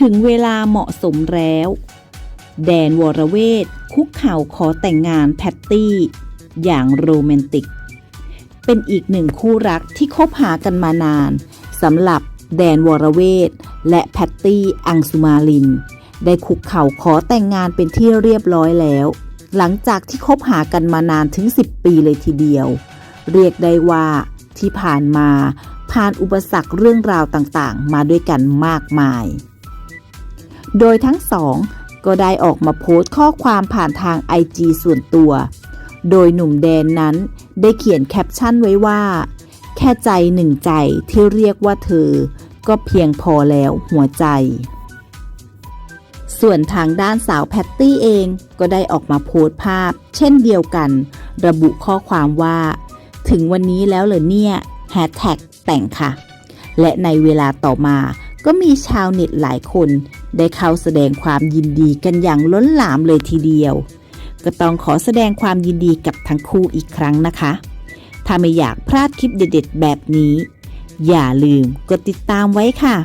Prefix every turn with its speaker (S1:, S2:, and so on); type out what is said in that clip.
S1: ถึงเวลาเหมาะสมแล้ว แดนวรเวทคุกเข่าขอแต่งงานแพตตี้ อย่างโรแมนติก เป็นอีกหนึ่งคู่รักที่คบหากันมานานสำหรับแดนวรเวทและแพตตี้อังสุมาลิน ได้คุกเข่าขอแต่งงานเป็นที่เรียบร้อยแล้ว หลังจากที่คบหากันมานานถึง 10 ปีเลยทีเดียว เรียกได้ว่าที่ผ่านมาผ่านอุปสรรคเรื่องราวต่างๆ มาด้วยกันมากมาย โดยทั้งสองก็ได้ออกมาโพสต์ข้อความผ่านทาง IG ส่วนตัว โดยหนุ่มแดนนั้นได้เขียนแคปชั่นไว้ว่า แค่ใจหนึ่งใจที่เรียกว่าเธอ ก็เพียงพอแล้วหัวใจ ส่วนทางด้านสาวแพตตี้เองก็ได้ออกมาโพสต์ภาพ เช่นเดียวกัน ระบุข้อความว่า ถึงวันนี้แล้วเหรอเนี่ยแฮชแท็กแต่งค่ะ และในเวลาต่อมาก็มีชาวเน็ตหลายคน ได้เข้าแสดงความยินดีกันอย่างล้นหลามเลยทีเดียว ก็ต้องขอแสดงความยินดีกับทั้งคู่อีกครั้งนะคะ ถ้าไม่อยากพลาดคลิปเด็ดๆแบบนี้ อย่าลืมกดติดตามไว้ค่ะ